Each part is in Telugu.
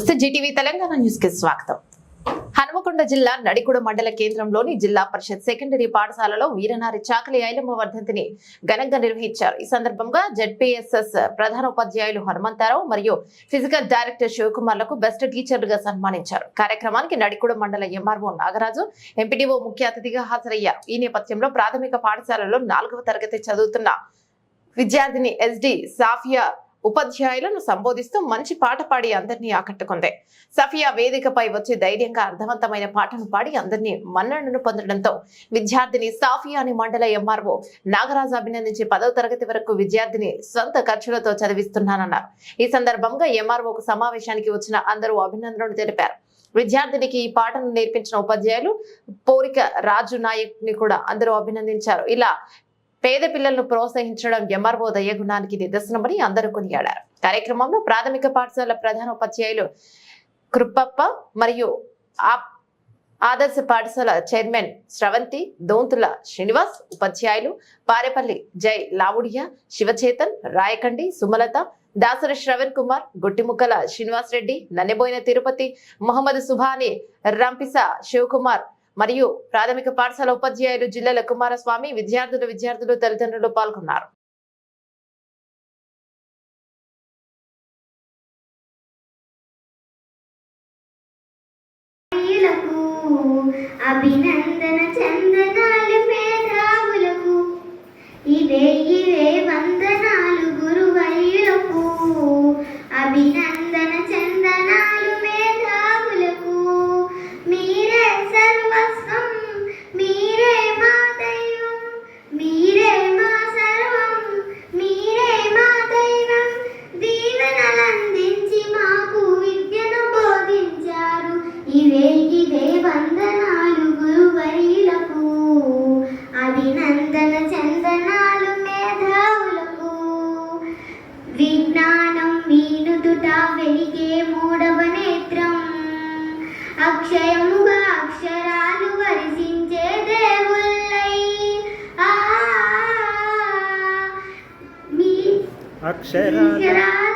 నమస్తే జీటీవీ తెలంగాణ న్యూస్కి స్వాగతం. హనుమకొండ జిల్లా నడికుడ మండల కేంద్రంలోని జిల్లా పరిషత్ సెకండరీ పాఠశాలలో వీరనారి చాకలి ఐలమ్మ వర్ధంతిని ఘనంగా నిర్వహించారు. ఈ సందర్భంగా జెడ్పీఎస్ఎస్ ప్రధాన ఉపాధ్యాయులు హనుమంతారావు మరియు ఫిజికల్ డైరెక్టర్ శివకుమార్లకు బెస్ట్ టీచర్లుగా సన్మానించారు. కార్యక్రమానికి నడికుడ మండల ఎంఆర్ఓ నాగరాజు ఎంపీడీఓ ముఖ్య అతిథిగా హాజరయ్యారు. ఈ నేపథ్యంలో ప్రాథమిక పాఠశాలలో నాలుగవ తరగతి చదువుతున్న విద్యార్థిని ఎస్డి సాఫియా ఉపాధ్యాయులను సంబోధిస్తూ మంచి పాట పాడి అందరినీ ఆకట్టుకుంది. సఫియా వేదికపై వచ్చి ధైర్యంగా అర్థవంతమైన పాటను పాడి అందరినీ మన్ననను పొందడంతో విద్యార్థిని సాఫియా అని మండల ఎంఆర్ఓ నాగరాజు అభినందించి పదవ తరగతి వరకు విద్యార్థిని సొంత ఖర్చులతో చదివిస్తున్నానన్నారు. ఈ సందర్భంగా ఎంఆర్ఓకు సమావేశానికి వచ్చిన అందరూ అభినందనలు తెలిపారు. విద్యార్థినికి ఈ పాటను నేర్పించిన ఉపాధ్యాయులు పోరిక రాజు నాయక్ని కూడా అందరూ అభినందించారు. ఇలా పేద పిల్లలను ప్రోత్సహించడం ఎంఆర్ఓ దయగుణానికి నిదర్శనమని అందరూ కొనియాడారు. కార్యక్రమంలో ప్రాథమిక పాఠశాల ప్రధాన ఉపాధ్యాయులు కృప్పప్ప మరియు ఆదర్శ పాఠశాల చైర్మన్ శ్రవంతి దోంతుల శ్రీనివాస్ ఉపాధ్యాయులు పారేపల్లి జై లావుడియా శివచేతన్ రాయకండి సుమలత దాసరి శ్రవణ్ కుమార్ గుట్టిముక్కల శ్రీనివాస్ రెడ్డి నన్నెబోయిన తిరుపతి మొహమ్మద్ సుభాని రంపిస శివకుమార్ మరియు ప్రాథమిక పాఠశాల ఉపాధ్యాయులు జిల్లాల కుమారస్వామి విద్యార్థులు విద్యార్థులు తల్లిదండ్రులు పాల్గొన్నారు. అభినందన చంద్ర అక్షయముగా అక్షరాలు వరిసించే దేవుళ్ళై. ఆ అక్షరాలు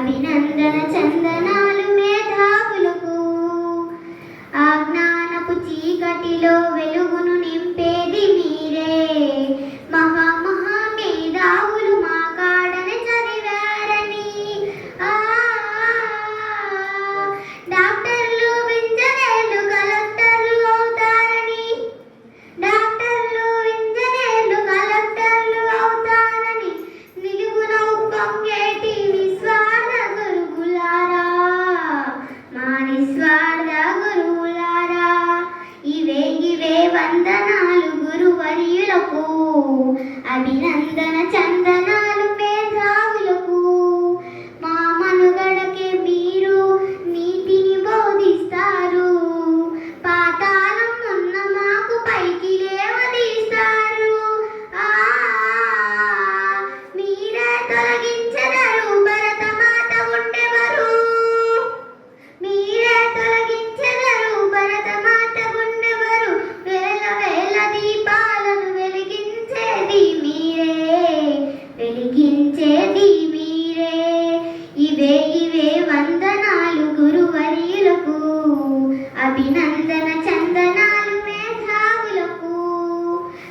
అభినందన చందనాలు మేధావులకు. ఆ జ్ఞానపు చీకటిలో వందనాలు గురువర్యులకు. అభినందన చందన